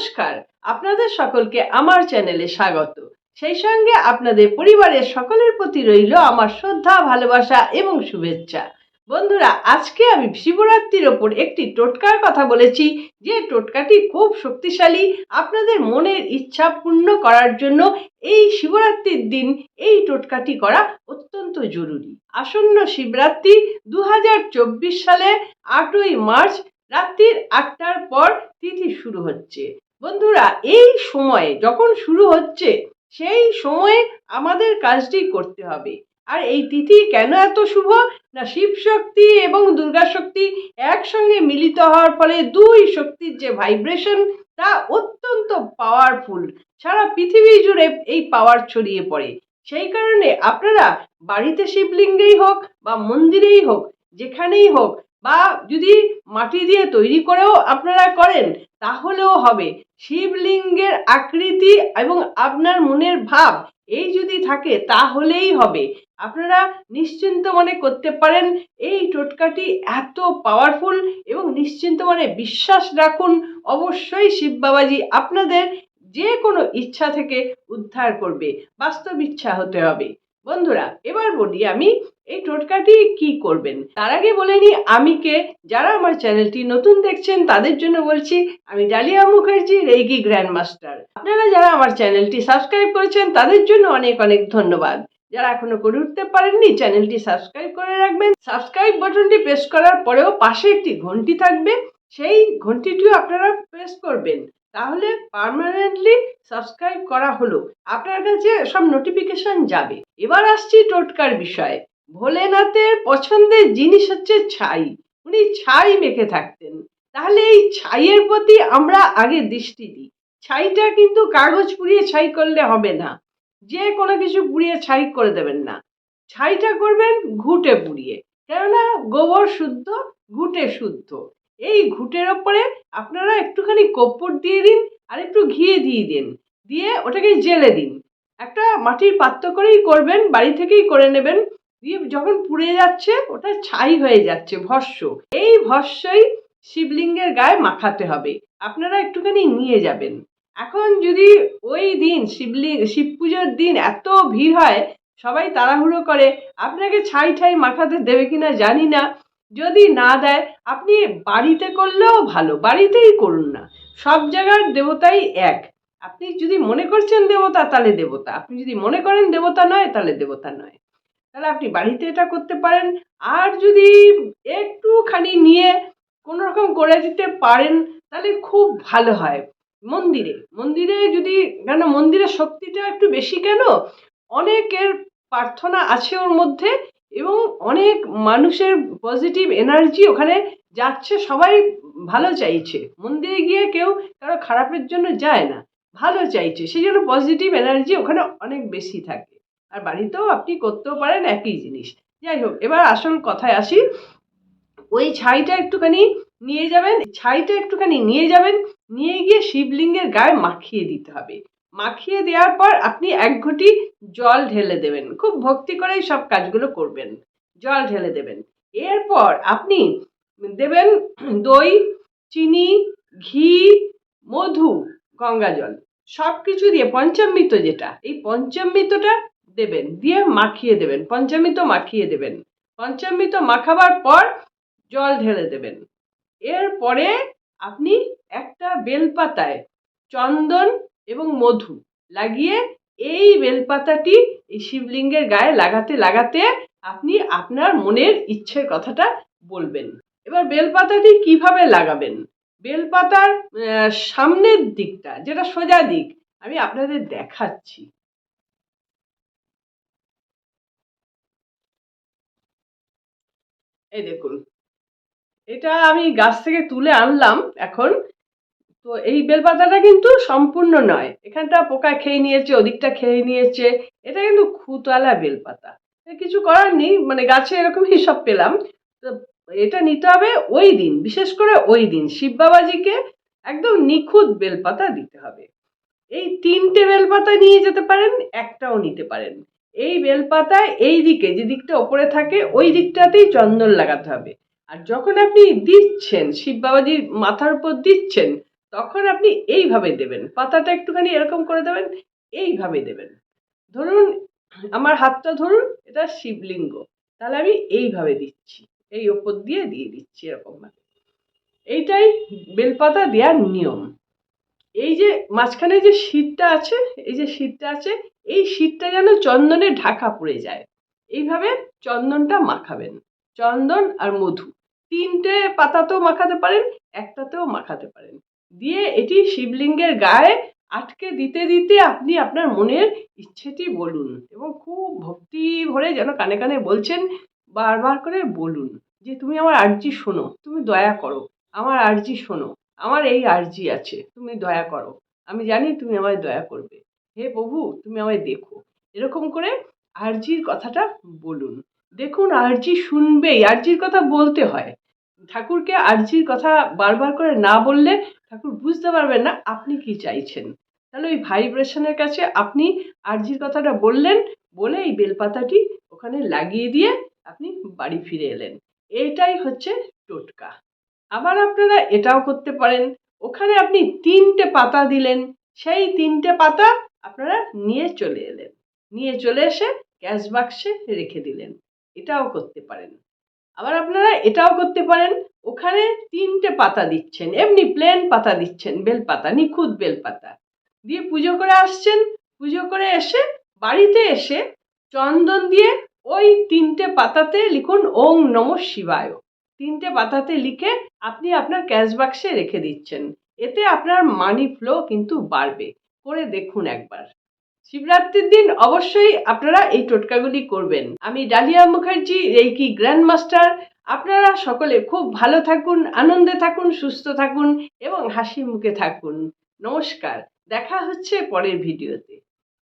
নমস্কার। আপনাদের সকলকে আমার চ্যানেলে স্বাগত। সেই সঙ্গে আপনাদের পরিবারের সকলের প্রতি রইল আমার শ্রদ্ধা, ভালোবাসা এবং শুভেচ্ছা। বন্ধুরা, আজকে আমি শিবরাত্রির ওপর একটি টোটকার কথা বলেছি। যে টোটকাটি খুব শক্তিশালী, আপনাদের মনের ইচ্ছা পূর্ণ করার জন্য এই শিবরাত্রির দিন এই টোটকাটি করা অত্যন্ত জরুরি। আসন্ন শিবরাত্রি দু হাজার চব্বিশ সালে আটই মার্চ রাত্রির আটটার পর তিথি শুরু হচ্ছে। বন্ধুরা, এই সময়ে যখন শুরু হচ্ছে, সেই সময়ে আমাদের কাজটি করতে হবে। আর এই তিথি কেন এত শুভ? না, শিব শক্তি এবং দুর্গা শক্তি একসঙ্গে মিলিত হওয়ার ফলে দুই শক্তির যে ভাইব্রেশন তা অত্যন্ত পাওয়ারফুল সারা পৃথিবী জুড়ে এই পাওয়ার ছড়িয়ে পড়ে। সেই কারণে আপনারা বাড়িতে শিবলিঙ্গেই হোক বা মন্দিরেই হোক, যেখানেই হোক বা যদি মাটি দিয়ে তৈরি করেও আপনারা করেন, তাহলেও হবে। শিবলিঙ্গের আকৃতি এবং আপনার মনের ভাব, এই যদি থাকে, তাহলেই হবে। আপনারা নিশ্চিন্ত মনে করতে পারেন, এই টোটকাটি এত পাওয়ারফুল এবং নিশ্চিন্ত মনে বিশ্বাস রাখুন, অবশ্যই শিব বাবাজি আপনাদের যে কোনো ইচ্ছা থেকে উদ্ধার করবে। বাস্তব ইচ্ছা হতে হবে। বন্ধুরা, এবার বলি আমি এই টোটকাটি কি করবেন? তার আগে বলে নিই, আমি কে? যারা আমার চ্যানেলটি নতুন দেখছেন, তাদের জন্য বলছি, আমি ডালিয়া মুখার্জি রেগি গ্র্যান্ড মাস্টার আপনারা যারা আমার চ্যানেলটি সাবস্ক্রাইব করেছেন, তাদের জন্য অনেক অনেক ধন্যবাদ। যারা এখনও করে উঠতে পারেননি, চ্যানেলটি সাবস্ক্রাইব করে রাখবেন। সাবস্ক্রাইব বাটনটি প্রেস করার পরেও পাশে একটি ঘন্টি থাকবে। সেই ঘন্টিটিও আপনারা প্রেস করবেন। তাহলে পার্মানেন্টলি সাবস্ক্রাইব করা হলো। আপনার কাছে সব নোটিফিকেশন যাবে। এবার আসছি টোটকার বিষয়ে। ভোলেনাথের পছন্দের জিনিস হচ্ছে ছাই। উনি ছাই মেখে থাকতেন। তাহলে এই ছাইয়ের প্রতি আমরা আগে দৃষ্টি দিই। ছাইটা কিন্তু কাগজ পুড়িয়ে ছাই করলে হবে না। যে কোনো কিছু পুড়িয়ে ছাই করে দেবেন না। ছাইটা করবেন ঘুটে পুড়িয়ে। কেননা গোবর শুদ্ধ, ঘুটে শুদ্ধ। এই ঘুটের ওপরে আপনারা একটুখানি কপ্পর দিয়ে দিন আর একটু ঘিয়ে দিয়ে দিন। দিয়ে ওটাকে জেলে দিন। একটা মাটির পাত্র করেই করবেন, বাড়ি থেকেই করে নেবেন। দিয়ে যখন পুড়ে যাচ্ছে, ওটা ছাই হয়ে যাচ্ছে, ভস্য। এই ভস্যই শিবলিঙ্গের গায়ে মাখাতে হবে। আপনারা একটুখানি নিয়ে যাবেন। এখন যদি ওই দিন শিবলিঙ্গ শিব পুজোর দিন এত ভিড় হয়, সবাই তাড়াহুড়ো করে, আপনাকে ছাই ঠাই মাখাতে দেবে কিনা জানি না। যদি না দেয়, আপনি বাড়িতে করলেও ভালো, বাড়িতেই করুন না। সব জায়গার দেবতাই এক। আপনি যদি মনে করছেন দেবতা, তাহলে দেবতা। আপনি যদি মনে করেন দেবতা নয়, তাহলে দেবতা নয়। তাহলে আপনি বাড়িতে এটা করতে পারেন। আর যদি একটুখানি নিয়ে কোনো রকম করে দিতে পারেন, তাহলে খুব ভালো হয়। মন্দিরে মন্দিরে যদি কেন মন্দিরের শক্তিটা একটু বেশি কেন? অনেকের প্রার্থনা আছে ওর মধ্যে এবং অনেক মানুষের পজিটিভ এনার্জি ওখানে যাচ্ছে, সবাই ভালো চাইছে। মন্দিরে গিয়ে কেউ কারও খারাপের জন্য যায় না, ভালো চাইছে। সেই জন্য পজিটিভ এনার্জি ওখানে অনেক বেশি থাকে। আর বাড়িতেও আপনি করতেও পারেন একই জিনিস। যাই হোক, এবার আসল কথায় আসি। ওই ছাইটা একটুখানি নিয়ে যাবেন, ছাইটা একটুখানি নিয়ে যাবেন, নিয়ে গিয়ে শিবলিঙ্গের গায়ে মাখিয়ে দিতে হবে। মাখিয়ে দেওয়ার পর আপনি এক ঘটি জল ঢেলে দেবেন। খুব ভক্তি করেই সব কাজগুলো করবেন। জল ঢেলে দেবেন। এরপর আপনি দেবেন দই, চিনি, ঘি, মধু, গঙ্গা জল। সব কিছু দিয়ে পঞ্চামৃত যেটা, এই পঞ্চামৃতটা দেবেন, দিয়ে মাখিয়ে দেবেন, পঞ্চামৃত মাখিয়ে দেবেন। পঞ্চামৃত মাখাবার পর জল ঢেলে দেবেন। এরপরে আপনি একটা বেলপাতায় চন্দন এবং মধু লাগিয়ে এই বেলপাতাটি এই শিবলিঙ্গের গায়ে লাগাতে লাগাতে আপনি আপনার মনের ইচ্ছের কথাটা বলবেন। এবার বেলপাতাটি কীভাবে লাগাবেন? বেলপাতার সামনের দিকটা, যেটা সোজা দিক, আমি আপনাদের দেখাচ্ছি। এই দেখুন। এটা আমি গাছ থেকে তুলে আনলাম এখন। তো এই বেলপাতাটা কিন্তু সম্পূর্ণ নয়। এখানটা পোকা খেয়ে নিয়েছে, ওদিকটা খেয়ে নিয়েছে। এটা কিন্তু খুতলা বেলপাতা। কিছু করার নেই মানে গাছে এরকম হিসাব পেলাম। তো এটা নিতে হবে ওই দিন, বিশেষ করে ওই দিন। শিব বাবাজিকে একদম নিখুঁত বেলপাতা দিতে হবে। এই তিনটে বেলপাতা নিয়ে যেতে পারেন, একটাও নিতে পারেন। এই বেলপাতায় এই দিকে যে দিকটা ওপরে থাকে, ওই দিকটাতেই চন্দন লাগাতে হবে। আর যখন আপনি দিচ্ছেন, শিব বাবাজির মাথার উপর দিচ্ছেন, তখন আপনি এইভাবে দেবেন। পাতাটা একটুখানি এরকম করে দেবেন, এইভাবে দেবেন। ধরুন, আমার হাতটা ধরুন, এটা শিবলিঙ্গ। তাহলে আমি এইভাবে দিচ্ছি। এই ওপর দিয়ে দিয়ে দিচ্ছি এরকমভাবে। এইটাই বেলপাতা দেওয়ার নিয়ম। এই যে মাঝখানে যে শীতটা আছে, এই যে শীতটা আছে, এই শীতটা যেন চন্দনে ঢাকা পড়ে যায়। এইভাবে চন্দনটা মাখাবেন, চন্দন আর মধু। তিনটে পাতাতেও মাখাতে পারেন, একটাতেও মাখাতে পারেন। দিয়ে এটি শিবলিঙ্গের গায়ে আটকে দিতে দিতে আপনি আপনার মনের ইচ্ছেটি বলুন এবং খুব ভক্তি ভরে যেন কানে কানে বলছেন, বারবার করে বলুন যে, তুমি আমার আর্জি শোনো, তুমি দয়া করো, আমার আর্জি শোনো। আমার এই আর্জি আছে, তুমি দয়া করো। আমি জানি তুমি আমায় দয়া করবে। হে প্রভু, তুমি আমায় দেখো। এরকম করে আর্জির কথাটা বলুন। দেখুন আর্জি শুনবেই। আর্জির কথা বলতে হয়। ঠাকুরকে আর্জির কথা বারবার করে না বললে ঠাকুর বুঝতে পারবেন না আপনি কি চাইছেন। তাহলে ওই ভাইব্রেশনের কাছে আপনি আর্জির কথাটা বললেন, বলে এই বেলপাতাটি ওখানে লাগিয়ে দিয়ে আপনি বাড়ি ফিরে এলেন। এইটাই হচ্ছে টোটকা। আবার আপনারা এটাও করতে পারেন। ওখানে আপনি তিনটে পাতা দিলেন, সেই তিনটে পাতা আপনারা নিয়ে চলে এলেন। নিয়ে চলে এসে ক্যাশ বাক্সে রেখে দিলেন। এটাও করতে পারেন। আবার আপনারা এটাও করতে পারেন, ওখানে তিনটে পাতা দিচ্ছেন, এমনি প্লেন পাতা দিচ্ছেন, বেলপাতা, নিখুঁত বেলপাতা। দিয়ে পুজো করে আসছেন, পুজো করে এসে বাড়িতে এসে চন্দন দিয়ে ওই তিনটে পাতাতে লিখুন ওং নম শিবায়। তিনটে পাতাতে লিখে আপনি আপনার ক্যাশ বাক্সে রেখে দিচ্ছেন। এতে আপনার মানি ফ্লো কিন্তু বাড়বে। করে দেখুন একবার। শিবরাত্রির দিন অবশ্যই আপনারা এই টোটকাগুলি করবেন। আমি Dalia Mukherjee, reiki grand master আপনারা সকলে খুব ভালো থাকুন, আনন্দে থাকুন, সুস্থ থাকুন এবং হাসি মুখে থাকুন। নমস্কার। দেখা হচ্ছে পরের ভিডিওতে।